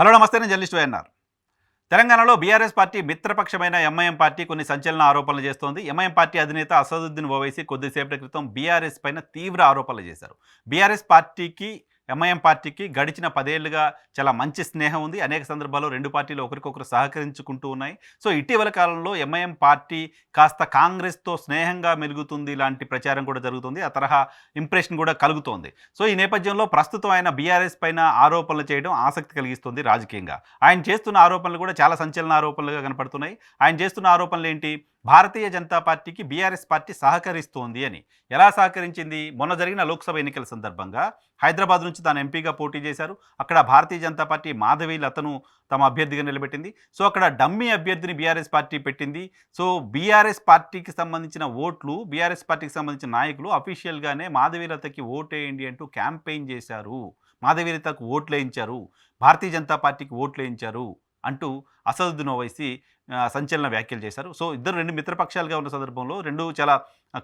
Hello నమస్తే నేను journalist YNR. తెలంగాణలో బీఆర్ఎస్ పార్టీ మిత్రపక్షమైన ఎంఐఎం పార్టీ కొన్ని సంచలన ఆరోపణలు చేస్తోంది. ఎంఐఎం పార్టీ అధినేత అసదుద్దీన్ ఓవైసీ కొద్దిసేపటి క్రితం బీఆర్ఎస్ పైన తీవ్ర ఆరోపణలు చేశారు. బీఆర్ఎస్ పార్టీకి ఎంఐఎం పార్టీకి గడిచిన పదేళ్ళుగా చాలా మంచి స్నేహం ఉంది. అనేక సందర్భాల్లో రెండు పార్టీలు ఒకరికొకరు సహకరించుకుంటూ ఉన్నాయి. సో ఇటీవల కాలంలో ఎంఐఎం పార్టీ కాస్త కాంగ్రెస్తో స్నేహంగా మెలుగుతుంది లాంటి ప్రచారం కూడా జరుగుతుంది. ఆ తరహా ఇంప్రెషన్ కూడా కలుగుతోంది. సో ఈ నేపథ్యంలో ప్రస్తుతం ఆయన బీఆర్ఎస్ పైన ఆరోపణలు చేయడం ఆసక్తి కలిగిస్తుంది రాజకీయంగా. ఆయన చేస్తున్న ఆరోపణలు కూడా చాలా సంచలన ఆరోపణలుగా కనపడుతున్నాయి. ఆయన చేస్తున్న ఆరోపణలు ఏంటి? భారతీయ జనతా పార్టీకి బీఆర్ఎస్ పార్టీ సహకరిస్తోంది అని. ఎలా సహకరించింది? మొన్న జరిగిన లోక్సభ ఎన్నికల సందర్భంగా హైదరాబాద్ నుంచి తాను ఎంపీగా పోటీ చేశారు. అక్కడ భారతీయ జనతా పార్టీ మాధవి లతను తమ అభ్యర్థిగా నిలబెట్టింది. సో అక్కడ డమ్మీ అభ్యర్థిని బీఆర్ఎస్ పార్టీ పెట్టింది. సో బీఆర్ఎస్ పార్టీకి సంబంధించిన ఓట్లు బీఆర్ఎస్ పార్టీకి సంబంధించిన నాయకులు అఫీషియల్గానే మాధవీలతకి ఓటేయండి అంటూ క్యాంపెయిన్ చేశారు. మాధవీలతకు ఓట్లు వేయించారు. భారతీయ జనతా పార్టీకి ఓట్లు వేయించారు అంటూ అసదుద్దీన్ ఓవైసీ సంచలన వ్యాఖ్యలు చేశారు. సో ఇద్దరు రెండు మిత్రపక్షాలుగా ఉన్న సందర్భంలో రెండు చాలా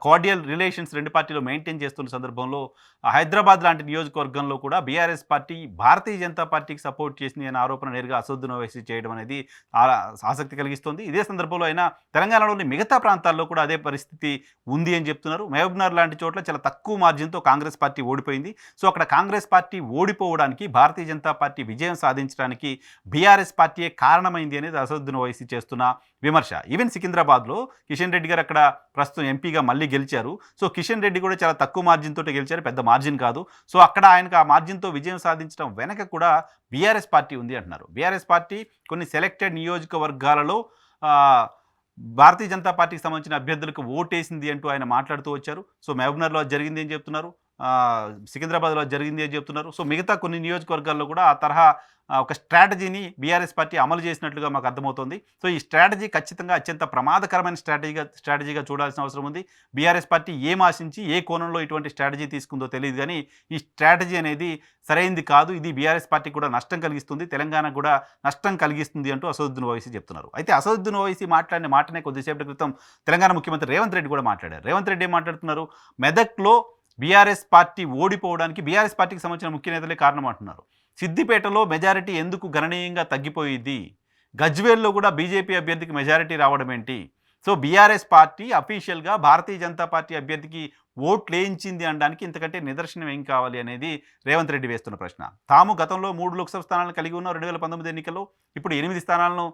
కార్డియల్ రిలేషన్స్ రెండు పార్టీలు మెయింటైన్ చేస్తున్న సందర్భంలో హైదరాబాద్ లాంటి నియోజకవర్గంలో కూడా బీఆర్ఎస్ పార్టీ భారతీయ జనతా పార్టీకి సపోర్ట్ చేసింది అనే ఆరోపణ నేరుగా అసదుద్దీన్ వేసి చేయడం అనేది ఆసక్తి కలిగిస్తుంది. ఇదే సందర్భంలో అయినా తెలంగాణలోని మిగతా ప్రాంతాల్లో కూడా అదే పరిస్థితి ఉంది అని చెప్తున్నారు. మహబూబ్నగర్ లాంటి చోట్ల చాలా తక్కువ మార్జిన్తో కాంగ్రెస్ పార్టీ ఓడిపోయింది. సో అక్కడ కాంగ్రెస్ పార్టీ ఓడిపోవడానికి భారతీయ జనతా పార్టీ విజయం సాధించడానికి బీఆర్ఎస్ పార్టీయే కారణమైంది అనేది అసొద్దున వయసు చేస్తున్నారు చేస్తున్న విమర్శ. ఈవెన్ సికింద్రాబాద్లో కిషన్ రెడ్డి గారు అక్కడ ప్రస్తుతం ఎంపీగా మళ్ళీ గెలిచారు. సో కిషన్ రెడ్డి కూడా చాలా తక్కువ మార్జిన్ తోటి గెలిచారు. పెద్ద మార్జిన్ కాదు. సో అక్కడ ఆయనకు ఆ మార్జిన్తో విజయం సాధించడం వెనక కూడా బీఆర్ఎస్ పార్టీ ఉంది అంటున్నారు. బీఆర్ఎస్ పార్టీ కొన్ని సెలెక్టెడ్ నియోజకవర్గాలలో భారతీయ జనతా పార్టీకి సంబంధించిన అభ్యర్థులకు ఓటేసింది అంటూ ఆయన మాట్లాడుతూ వచ్చారు. సో మహబూబ్నగర్లో జరిగింది అని చెప్తున్నారు? సికింద్రాబాద్లో జరిగింది అని చెప్తున్నారు. సో మిగతా కొన్ని నియోజకవర్గాల్లో కూడా ఆ తరహా ఒక స్ట్రాటజీని బీఆర్ఎస్ పార్టీ అమలు చేసినట్లుగా మాకు అర్థమవుతోంది. సో ఈ స్ట్రాటజీ ఖచ్చితంగా అత్యంత ప్రమాదకరమైన స్ట్రాటజీగా స్ట్రాటజీగా చూడాల్సిన అవసరం ఉంది. బీఆర్ఎస్ పార్టీ ఏం ఆశించి ఏ కోణంలో ఇటువంటి స్ట్రాటజీ తీసుకుందో తెలియదు కానీ ఈ స్ట్రాటజీ అనేది సరైంది కాదు. ఇది బీఆర్ఎస్ పార్టీ కూడా నష్టం కలిగిస్తుంది. తెలంగాణకు కూడా నష్టం కలిగిస్తుంది అంటూ అసదుద్దీన్ ఓవైసీ చెప్తున్నారు. అయితే అసదుద్దీన్ ఓవైసీ మాట్లాడిన మాటనే కొద్దిసేపటి క్రితం తెలంగాణ ముఖ్యమంత్రి రేవంత్ రెడ్డి కూడా మాట్లాడారు. రేవంత్ రెడ్డి ఏం మాట్లాడుతున్నారు? మెదక్లో బీఆర్ఎస్ పార్టీ ఓడిపోవడానికి బీఆర్ఎస్ పార్టీకి సంబంధించిన ముఖ్య నేతలే కారణం అంటున్నారు. సిద్దిపేటలో మెజారిటీ ఎందుకు గణనీయంగా తగ్గిపోయింది? గజ్వేల్లో కూడా బీజేపీ అభ్యర్థికి మెజారిటీ రావడం ఏంటి? సో బీఆర్ఎస్ పార్టీ అఫీషియల్గా భారతీయ జనతా పార్టీ అభ్యర్థికి ఓట్లు వేయించింది అనడానికి ఇంతకంటే నిదర్శనం ఏం కావాలి అనేది రేవంత్ రెడ్డి వేస్తున్న ప్రశ్న. తాము గతంలో మూడు లోక్సభ స్థానాలను కలిగి ఉన్నాం రెండు వేల పంతొమ్మిది ఎన్నికల్లో. ఇప్పుడు ఎనిమిది స్థానాలను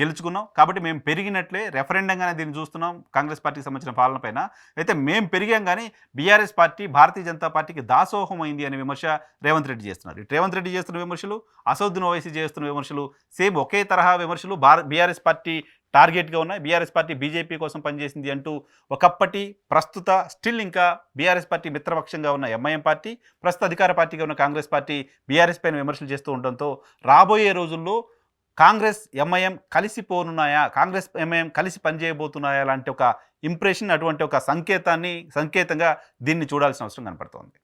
గెలుచుకున్నాం. కాబట్టి మేము పెరిగినట్లే రెఫరెండంగానే దీన్ని చూస్తున్నాం. కాంగ్రెస్ పార్టీకి సంబంధించిన పాలన పైన. అయితే మేము పెరిగాం కానీ బీఆర్ఎస్ పార్టీ భారతీయ జనతా పార్టీకి దాసోహం అయింది అనే విమర్శ రేవంత్ రెడ్డి చేస్తున్నారు. ఇటు రేవంత్ రెడ్డి చేస్తున్న విమర్శలు అసదుద్దీన్ ఓవైసీ చేస్తున్న విమర్శలు సేమ్ ఒకే తరహా విమర్శలు భార బీఆర్ఎస్ పార్టీ టార్గెట్గా ఉన్నాయి. బీఆర్ఎస్ పార్టీ బీజేపీ కోసం పనిచేసింది అంటూ ఒకప్పటి ప్రస్తుత స్టిల్ ఇంకా బీఆర్ఎస్ పార్టీ మిత్రపక్షంగా ఉన్న ఎంఐఎం పార్టీ ప్రస్తుత అధికార పార్టీగా ఉన్న కాంగ్రెస్ పార్టీ బీఆర్ఎస్ పైన విమర్శలు చేస్తూ ఉండడంతో రాబోయే రోజుల్లో కాంగ్రెస్ ఎంఐఎం కలిసిపోనున్నాయా కాంగ్రెస్ ఎంఐఎం కలిసి పనిచేయబోతున్నాయా? లాంటి ఒక ఇంప్రెషన్ అటువంటి ఒక సంకేతాన్ని సంకేతంగా దీన్ని చూడాల్సిన అవసరం కనపడుతోంది.